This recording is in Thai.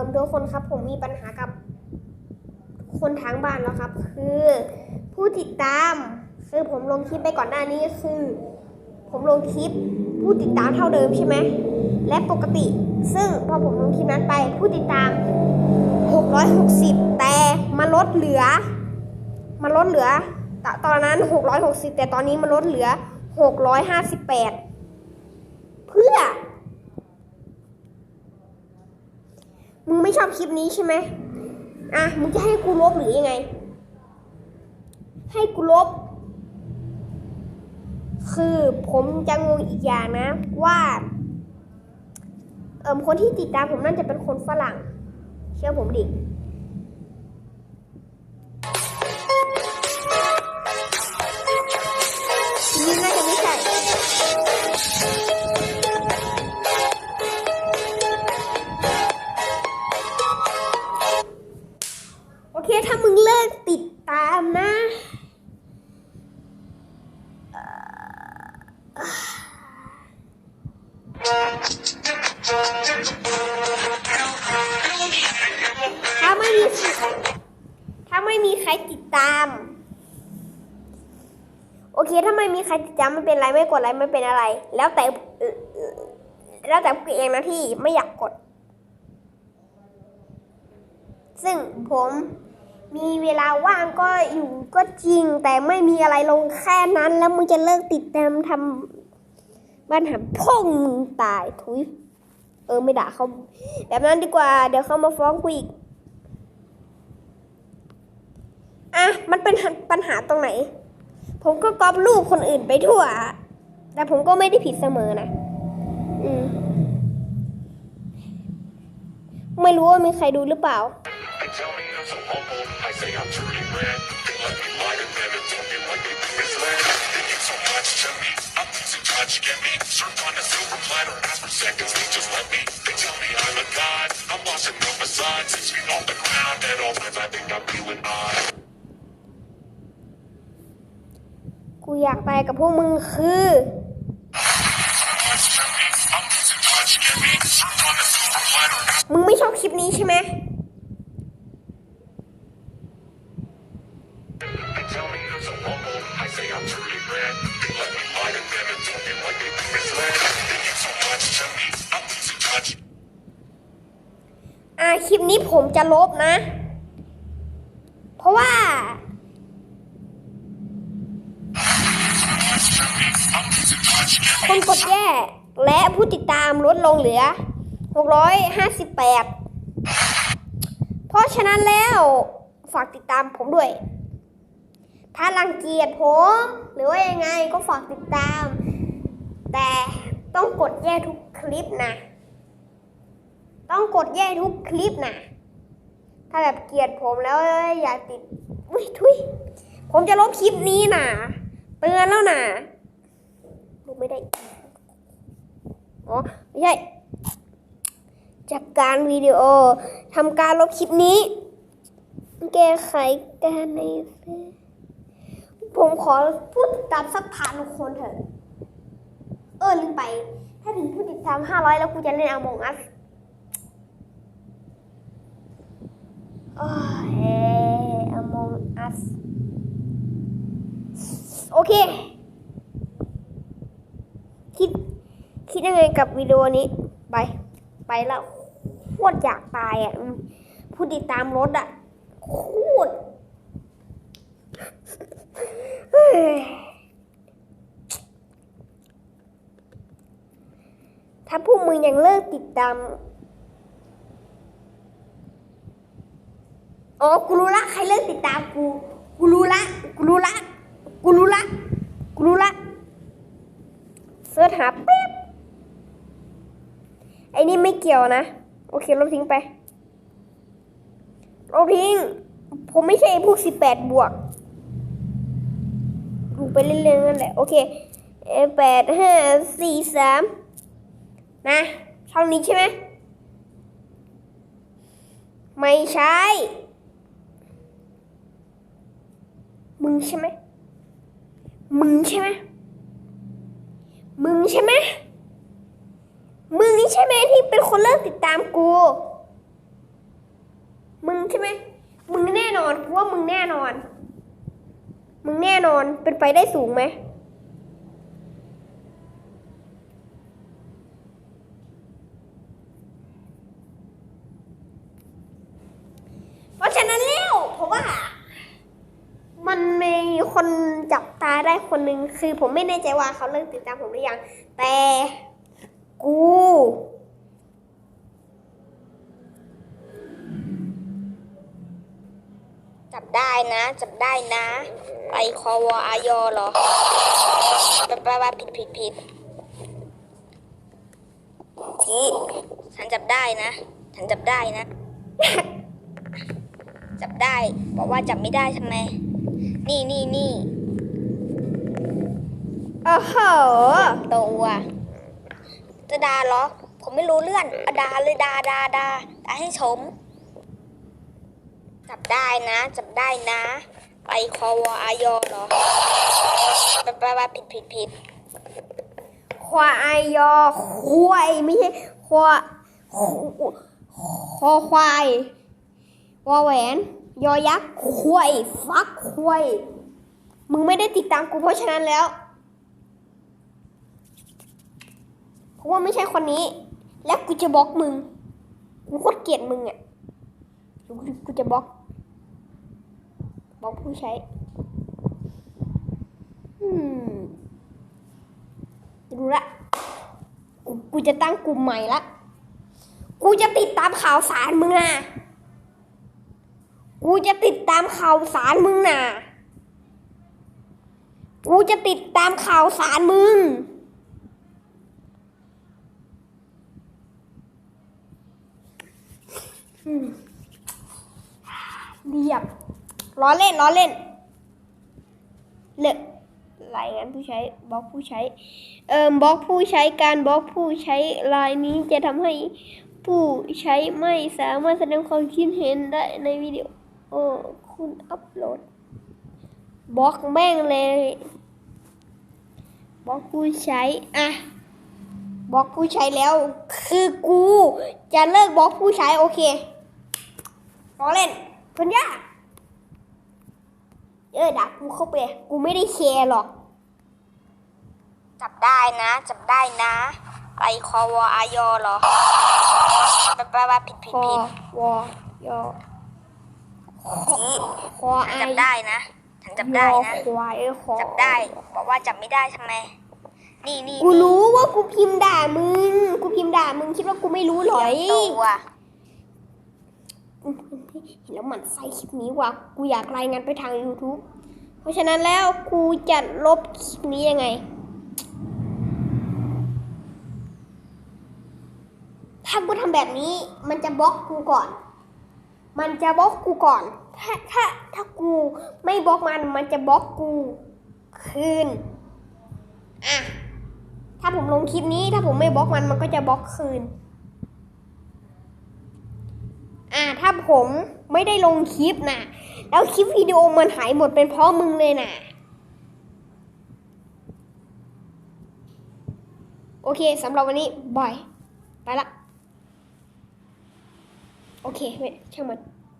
อทุกคนครับผมมีปัญหากับคนทางบ้านแล้วครับ คือผู้ติดตามคือผมลงคลิปไปก่อนหน้านี้คือ ผมลงคลิปผู้ติดตามเท่าเดิมใช่ไหมและปกติ ซึ่งพอผมลงคลิปนั้นไปผู้ติดตาม 660 แต่มาลดเหลือมันลดเหลือตตอนนั้น 660 แต่ตอนนี้มันลดเหลือ 658 เพื่อ มึงไม่ชอบคลิปนี้ใช่ไหมอะ มึงจะให้กูลบหรือยังไง ให้กูลบ คือผมจะงงอีกอย่างนะ ว่า เอ่อคนที่ติดตามผมน่าจะเป็นคนฝรั่ง เชื่อผมดิ โอเค ถ้าไม่มีใครติดตามไม่เป็นไรไม่กดไลค์ไม่เป็นอะไร แล้วแต่แล้วแต่พวกเองนะที่ไม่อยากกด ซึ่งผมมีเวลาว่างก็อยู่ก็จริง แต่ไม่มีอะไรลงแค่นั้น แล้วมึงจะเลิกติดตามทำบ้านหาพ่องมึงตายทุยเออไม่ด่าเขาแบบนั้นดีกว่า เดี๋ยวเขามาฟ้องกูอีก อะ มันเป็นปัญหาตรงไหน ผมก็ก๊อปรูปคนอื่นไปทั่ว แต่ผมก็ไม่ได้ผิดเสมอนะอืมไม่รู้ว่ามีใครดูหรือเปล่า They tell me I'm so humble. I say I'm truly red. They let me lie to them and tell me what they do is led. They give so much to me. I'm losing touch. Get me served on a silver platter. Ask for seconds. They just let me. They tell me I'm a god. I'm lost in no facade. Six feet off the กูอยากไปกับพวกมึงคือมึงไม่ชอบคลิปนี้ใช่ไหมอ่าคลิปนี้ผมจะลบนะ เพราะว่า คนกดแย่และผู้ติดตามลดลงเหลือ 658 เพราะฉะนั้นแล้วฝากติดตามผมด้วย ถ้ารังเกียจผมหรือว่ายังไงก็ฝากติดตาม แต่ต้องกดแย่ทุกคลิปนะ ต้องกดแย่ทุกคลิปนะ ถ้าแบบเกลียดผมแล้วอยากติด อุ้ยทุยผมจะลบคลิปนี้นะเตือนแล้วนะ ไม่ได้ อ๋อ ไม่ใช่ จากการวิดีโอทำการลบคลิปนี้ แก้ไขการในผมขอพูดติดตามสักพันคนเถอะ เออลืมไป ถ้าถึงผู้ติดตามห้าร้อยแล้วกูจะเล่นอมองอัสโอ้ยอมองอัสโอเค คิด คิด ยังไงกับวิดีโอนี้ ไป ไปแล้วโคตรอยากตายอะผู้ติดตามรถอะโคตรถ้าพวกมึงยังเลิกติดตาม อ๋อ กูรู้ละ ใครเลิกติดตามกู กูรู้ละ กูรู้ละ กูรู้ละ กูรู้ละ เสิร์ชหาแป๊บ นี่ไม่เกี่ยวนะ โอเคลบทิ้งไปลบทิ้ง ผมไม่ใช่พวกสิบแปดบวกดูไปเรื่อยๆนั่นแหละ โอเคแปดห้าสี่สามนะช่องนี้ใช่ไหมไม่ใช่ มึงใช่ไหมมึงใช่ไหมมึงใช่ไหม ใช่ไหมที่เป็นคนเลิกติดตามกู มึงใช่ไหม มึงแน่นอนกูว่ามึงแน่นอน มึงแน่นอนเป็นไปได้สูงไหมเพราะฉะนั้นแล้วเพราะว่า มันมีคนจับตาได้คนหนึ่งคือผมไม่แน่ใจว่าเขาเลิกติดตามผมหรือยัง แต่ กู จับได้นะ จับได้นะ ไปคอวออายอเหรอแปลว่าผิดผิดผิดทีฉันจับได้นะ ฉันจับได้นะ จับได้ บอกว่าจับไม่ได้ทำไม นี่นี่นี่โอ้โหตัว จะดาเหรอ ผมไม่รู้เรื่องอดาเลยดาดาดาดาให้ชม จับได้นะจับได้นะ ไปคอวออายอเหรอแปลว่าผิดผิดผิดควายยอควายไม่ใช่ควาคอควายวอแหวน ยอยักษ์ควายฟักควายมึงไม่ได้ติดตามกูเพราะฉะนั้นแล้ว เพราะว่าไม่ใช่คนนี้ แล้วกูจะบล็อกมึง กูโคตรเกลียดมึงอะกูจะบล็อกบล็อกผู้ใช้อืมรู้ละกูกูจะตั้งกลุ่มใหม่ละ กูจะติดตามข่าวสารมึงนะกูจะติดตามข่าวสารมึงนะกูจะติดตามข่าวสารมึง อืมเรียบ ล้อเล่นล้อเล่นเลอะรายงานผู้ใช้บล็อกผู้ใช้เอ่อบล็อกผู้ใช้การบล็อกผู้ใช้ลายนี้จะทำให้ผู้ใช้ไม่สามารถแสดงความคิดเห็นได้ในวิดีโอคุณอัพโหลดบล็อกแม่งเลยบล็อกผู้ใช้อะบล็อกผู้ใช้แล้ว คือกูจะเลิกบล็อกผู้ใช้โอเครอเล่นเพื่อนยา เออดักกูเข้าไป กูไม่ได้แคร์หรอก จับได้นะ จับได้นะไปคอวออายอเหรอแปลว่าผิดผิดคอผิดวอยอทีคอฉันไอจับได้นะฉันจับได้นะยอควายเออคอจับได้ บอกว่าจับไม่ได้ทำไม นี่นี่กูนี่รู้ว่ากูพิมพ์ด่ามึง กูพิมพ์ด่ามึงคิดว่ากูไม่รู้เหรอตัว เห็นแล้วหมันไส้คลิปนี้ว่ะกูอยากรายงานไปทาง YouTube เพราะฉะนั้นแล้วกูจะลบคลิปนี้ยังไงถ้ากูทำแบบนี้ มันจะบล็อกกูก่อน มันจะบล็อกกูก่อน ถ้าถ้าถ้ากูไม่บล็อกมัน มันจะบล็อกกูคืนอะถ้าผมลงคลิปนี้ ถ้าผมไม่บล็อกมัน มันก็จะบล็อกคืน อ่า ถ้าผมไม่ได้ลงคลิปนะแล้วคลิปวิดีโอมันหายหมดเป็นเพราะมึงเลยนะโอเคสำหรับวันนี้บาย ไปละ โอเคไม่ช่างมัน